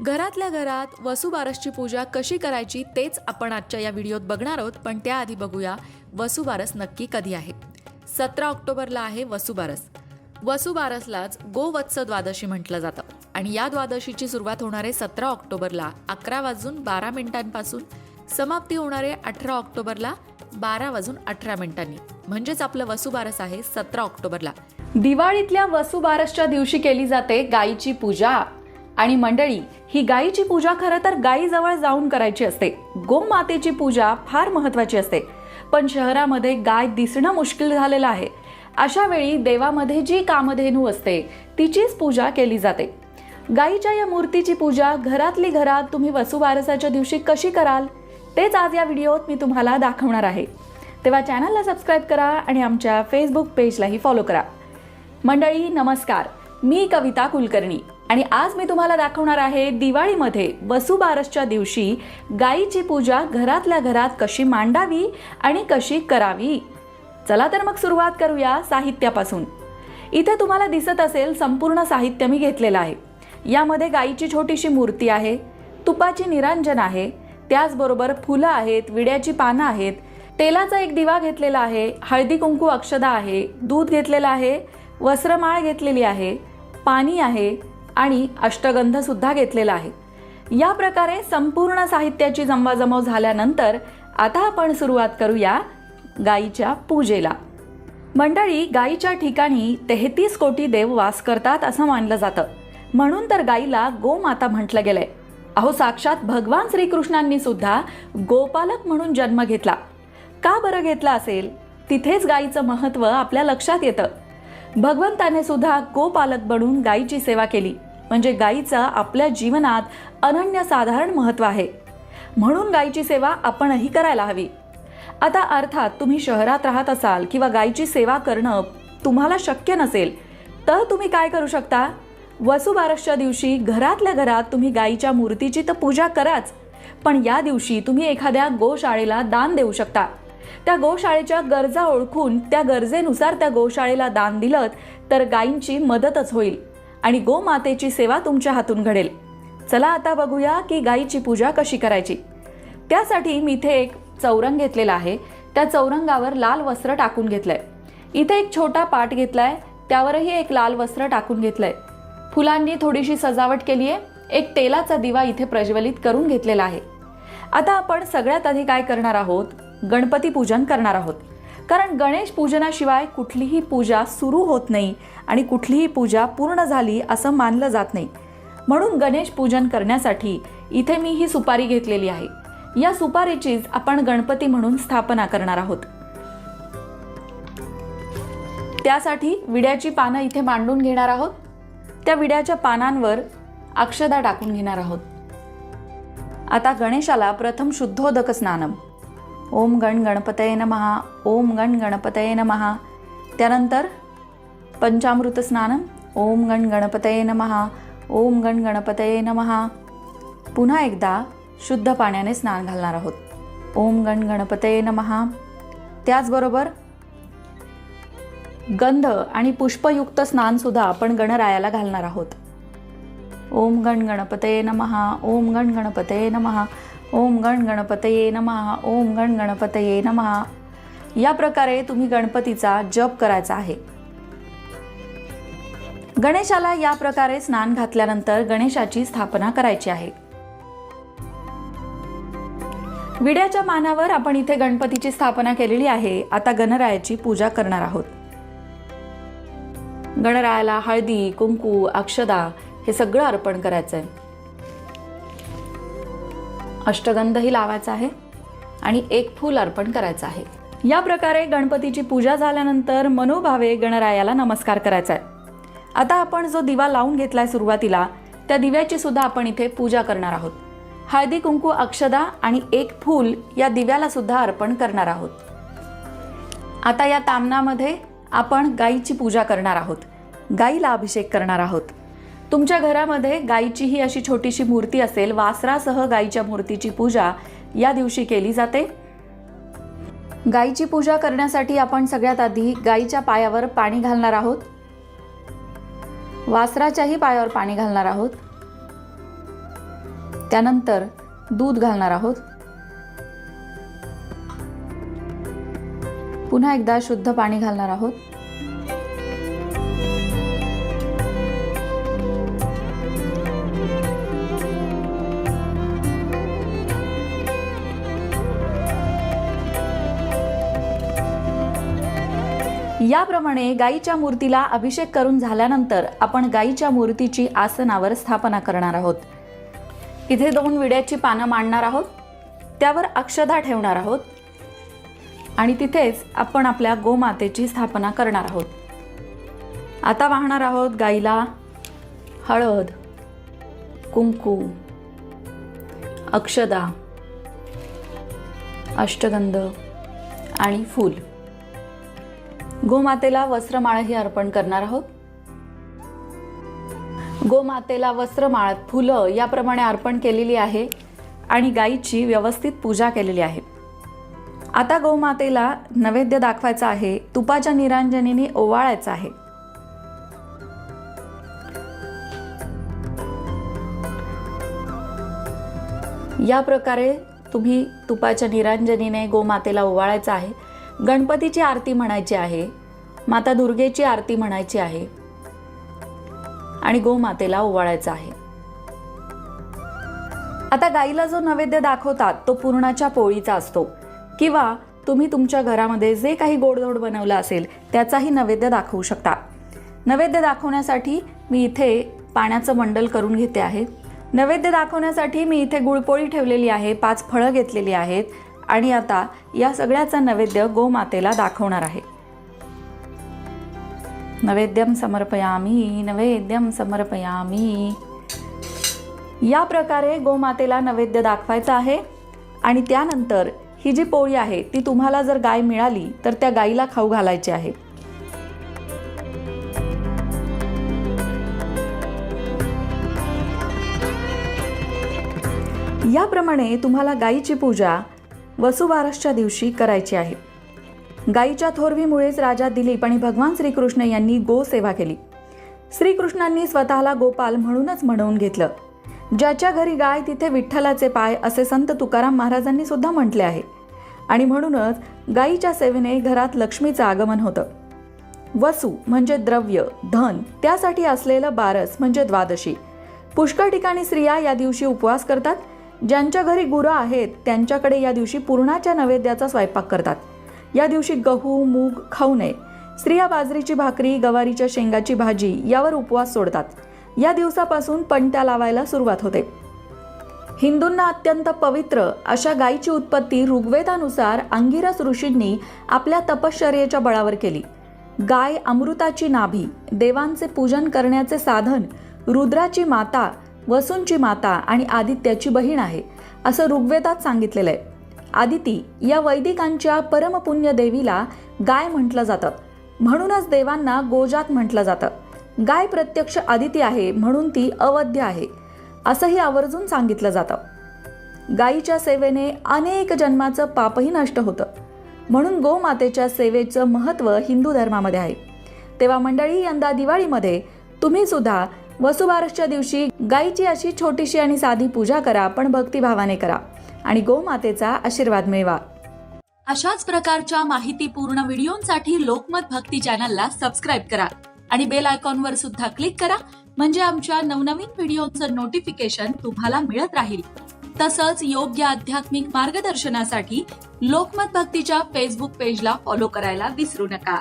घरातल्या घरात वसुबारसची पूजा कशी करायची तेच आपण आजच्या या व्हिडिओत बघणार आहोत पण त्याआधी बघूया वसुबारस नक्की कधी आहे. सतरा ऑक्टोबरला आहे वसुबारस वसुबारसलाच गोवत्स द्वादशी म्हटलं जातं आणि या द्वादशीची सुरुवात होणारे सतरा ऑक्टोबरला अकरा वाजून बारा मिनिटांपासून समाप्ती होणारे अठरा ऑक्टोबरला बारा वाजून अठरा मिनिटांनी. म्हणजेच आपलं वसुबारस आहे सतरा ऑक्टोबरला. दिवाळीतल्या वसुबारसच्या दिवशी केली जाते गायीची पूजा. आणि मंडळी ही गायीची पूजा खरं तर गायीजवळ जाऊन करायची असते. गोमातेची पूजा फार महत्वाची असते. पण शहरामध्ये गाय दिसणं मुश्किल झालेलं आहे. अशा वेळी देवामध्ये जी कामधेनू असते तिचीच पूजा केली जाते. गायीच्या या मूर्तीची पूजा घरातली घरात तुम्ही वसुबारसाच्या दिवशी कशी कराल तेच आज या व्हिडिओत मी तुम्हाला दाखवणार आहे. तेव्हा चॅनलला सबस्क्राईब करा आणि आमच्या फेसबुक पेजलाही फॉलो करा. मंडळी नमस्कार. मी कविता कुलकर्णी. आणि आज मी तुम्हाला दाखवणार आहे दिवाळीमध्ये वसुबारसच्या दिवशी गायीची पूजा घरातल्या घरात कशी मांडावी आणि कशी करावी. चला तर मग सुरुवात करूया साहित्यापासून. इथे तुम्हाला दिसत असेल संपूर्ण साहित्य मी घेतलेलं आहे. यामध्ये गायीची छोटीशी मूर्ती आहे तुपाची निरांजन आहे त्याचबरोबर फुलं आहेत विड्याची पानं आहेत तेलाचा एक दिवा घेतलेला आहे हळदी कुंकू अक्षदा आहे दूध घेतलेलं आहे वस्त्रमाळ घेतलेली आहे पाणी आहे आणि अष्टगंध सुद्धा घेतलेला आहे. या प्रकारे संपूर्ण साहित्याची जमवाजमव झाल्यानंतर आता आपण सुरुवात करूया गाईच्या पूजेला. मंडळी गाईच्या ठिकाणी तेहतीस कोटी देव वास करतात असं मानलं जातं. म्हणून तर गाईला गोमाता म्हटलं गेलंय. अहो साक्षात भगवान श्रीकृष्णांनी सुद्धा गोपालक म्हणून जन्म घेतला. का बरं घेतला असेल? तिथेच गाईचं महत्त्व आपल्या लक्षात येतं. भगवंताने सुद्धा गोपालक बनून गाईची सेवा केली. म्हणजे गाईचं आपल्या जीवनात अनन्यसाधारण महत्त्व आहे. म्हणून गायीची सेवा आपणही करायला हवी. आता अर्थात तुम्ही शहरात राहत असाल किंवा गायीची सेवा करणं तुम्हाला शक्य नसेल तर तुम्ही काय करू शकता? वसुबारसच्या दिवशी घरातल्या घरात तुम्ही गायीच्या मूर्तीची तर पूजा कराच पण या दिवशी तुम्ही एखाद्या गोशाळेला दान देऊ शकता. त्या गोशाळेच्या गरजा ओळखून त्या गरजेनुसार त्या गोशाळेला दान दिलं तर गायींची मदतच होईल. आणि गोमातेची सेवा तुमच्या हातून घडेल. चला आता बघूया की गाईची पूजा कशी करायची. त्यासाठी मी इथे एक चौरंग घेतलेला आहे. त्या चौरंगावर लाल वस्त्र टाकून घेतलंय. इथे एक छोटा पाट घेतलाय. त्यावरही एक लाल वस्त्र टाकून घेतलंय. फुलांनी थोडीशी सजावट केली आहे. एक तेलाचा दिवा इथे प्रज्वलित करून घेतलेला आहे. आता आपण सगळ्यात आधी काय करणार आहोत? गणपती पूजन करणार आहोत. कारण गणेश पूजनाशिवाय कुठलीही पूजा सुरू होत नाही आणि कुठलीही पूजा पूर्ण झाली असं मानलं जात नाही. म्हणून गणेश पूजन करण्यासाठी इथे मी ही सुपारी घेतलेली आहे. या सुपारीचीच आपण गणपती म्हणून स्थापना करणार आहोत. त्यासाठी विड्याची पानं इथे मांडून घेणार आहोत. त्या विड्याच्या पानांवर अक्षदा टाकून घेणार आहोत. आता गणेशाला प्रथम शुद्धोदक स्नानम. ओम गण गणपतये नमहा ओम गण गणपतये नमहा त्यानंतर पंचामृत स्नानम ओम गण गणपतये नमहा ओम गण गणपतये नमहा पुन्हा एकदा शुद्ध पाण्याने स्नान घालणार आहोत. ओम गण गणपतये नमहा त्याचबरोबर गंध आणि पुष्पयुक्त स्नानसुद्धा आपण गणरायाला घालणार आहोत. ओम गण गणपतये नमहा ओम गण गणपतये नमहा ओम गण गणपतये नमहा ओम गण गणपतये नमहा या प्रकारे तुम्ही गणपतीचा जप करायचा आहे. गणेशाला या प्रकारे स्नान घातल्यानंतर गणेशाची स्थापना करायची आहे. विड्याच्या मानावर आपण इथे गणपतीची स्थापना केलेली आहे. आता गणरायाची पूजा करणार आहोत. गणरायाला हळदी कुंकू अक्षदा हे सगळं अर्पण करायचं आहे अष्टगंधही लावायचा आहे आणि एक फूल अर्पण करायचं आहे. या प्रकारे गणपतीची पूजा झाल्यानंतर मनोभावे गणरायाला नमस्कार करायचा आहे आता आपण जो दिवा लावून घेतलाय सुरुवातीला त्या दिव्याची सुद्धा आपण इथे पूजा करणार आहोत. हळदी कुंकू अक्षदा आणि एक फूल या दिव्याला सुद्धा अर्पण करणार आहोत. आता या तामनामध्ये आपण गाईची पूजा करणार आहोत. गाईला अभिषेक करणार आहोत. तुमच्या घरामध्ये गायीची ही अशी छोटीशी मूर्ती असेल वासरासह गायीच्या मूर्तीची पूजा या दिवशी केली जाते. गायीची पूजा करण्यासाठी आपण सगळ्यात आधी गायीच्या पायावर पाणी घालणार आहोत. वासराच्याही पायावर पाणी घालणार आहोत. त्यानंतर दूध घालणार आहोत. पुन्हा एकदा शुद्ध पाणी घालणार आहोत. याप्रमाणे गाईच्या मूर्तीला अभिषेक करून झाल्यानंतर आपण गाईच्या मूर्तीची आसनावर स्थापना करणार आहोत. इथे दोन विड्याची पानं मांडणार आहोत. त्यावर अक्षदा ठेवणार आहोत. आणि तिथेच आपण आपल्या गोमातेची स्थापना करणार आहोत. आता वाहणार आहोत गाईला हळद कुंकू अक्षदा अष्टगंध आणि फूल. गोमातेला वस्त्रमाळही अर्पण करणार आहोत. गोमातेला वस्त्रमाळ फुलं याप्रमाणे अर्पण केलेली आहे आणि गाईची व्यवस्थित पूजा केलेली आहे. आता गोमातेला नैवेद्य दाखवायचा आहे तुपाच्या निरांजनीने ओवाळायचा आहे. या प्रकारे तुम्ही तुपाच्या निरांजनीने गोमातेला ओवाळायचं आहे. गणपतीची आरती म्हणायची आहे माता दुर्गेची आरती म्हणायची आहे आणि गोमातेला ओवाळायचं आहे. आता गाईला जो नैवेद्य दाखवतात तो पूर्णाच्या पोळीचा असतो. किंवा तुम्ही तुमच्या घरामध्ये जे काही गोडधोड बनवलं असेल त्याचाही नैवेद्य दाखवू शकता. नैवेद्य दाखवण्यासाठी मी इथे पाण्याचं मंडल करून घेते आहे. नैवेद्य दाखवण्यासाठी मी इथे गुळपोळी ठेवलेली आहे पाच फळं घेतलेली आहेत. आणि आता या सगळ्याचा नैवेद्य गोमातेला दाखवणार आहे. नैवेद्यम समर्पयामी नैवेद्यम समर्पयामी. या प्रकारे गोमातेला नैवेद्य दाखवायचा आहे आणि त्यानंतर ही जी पोळी आहे ती तुम्हाला जर गाय मिळाली तर त्या गाईला खाऊ घालायची आहे. याप्रमाणे तुम्हाला गायीची पूजा वसुबारसच्या दिवशी करायची आहे. गायीच्या थोरवीमुळेच राजा दिलीप आणि भगवान श्रीकृष्ण यांनी गो सेवा केली. श्रीकृष्णांनी स्वतःला गोपाल म्हणूनच म्हणवून घेतलं. ज्याच्या घरी गाय तिथे विठ्ठलाचे पाय असे संत तुकाराम महाराजांनी सुद्धा म्हटले आहे. आणि म्हणूनच गायीच्या सेवेने घरात लक्ष्मीचं आगमन होतं. वसू म्हणजे द्रव्य धन त्यासाठी असलेलं बारस म्हणजे द्वादशी. पुष्कळ ठिकाणी स्त्रिया या दिवशी उपवास करतात. ज्यांच्या घरी गुरं आहेत त्यांच्याकडे या दिवशी पूर्णाच्या नैवेद्याचा स्वयंपाक करतात. या दिवशी गहू मूग खाऊ नये. स्त्रिया बाजरीची भाकरी गवारीच्या शेंगाची भाजी यावर उपवास सोडतात. या दिवसापासून पणत्या लावायला सुरुवात होते. हिंदूंना अत्यंत पवित्र अशा गायीची उत्पत्ती ऋग्वेदानुसार अंगिरस ऋषींनी आपल्या तपश्चर्येच्या बळावर केली. गाय अमृताची नाभी देवांचे पूजन करण्याचे साधन रुद्राची माता वसूंची माता आणि आदित्याची बहीण आहे असं ऋग्वेदात सांगितलेलं आहे. आदिती या वैदिकांच्या परमपुण्य देवीला गाय म्हटलं जातं. म्हणूनच देवांना गोजात म्हटलं जातं. गाय प्रत्यक्ष आदिती आहे म्हणून ती अवध्य आहे असंही आवर्जून सांगितलं जातं. गायीच्या सेवेने अनेक जन्माचं पापही नष्ट होतं. म्हणून गोमातेच्या सेवेचं महत्त्व हिंदू धर्मामध्ये आहे. तेव्हा मंडळी यंदा दिवाळीमध्ये तुम्ही सुद्धा वसुबारसच्या दिवशी गायीची अशी छोटीशी आणि साधी पूजा करा पण भक्तिभावाने करा आणि गोमातेचा आशीर्वाद मिळवा. अशाच प्रकारच्या माहितीपूर्ण व्हिडिओंसाठी लोकमत भक्ती चॅनलला सबस्क्राईब करा आणि बेल आयकॉनवर सुद्धा क्लिक करा म्हणजे आमच्या नवनवीन व्हिडिओचं नोटिफिकेशन तुम्हाला मिळत राहील. तसंच योग्य आध्यात्मिक मार्गदर्शनासाठी लोकमत भक्तीच्या फेसबुक पेजला फॉलो करायला विसरू नका.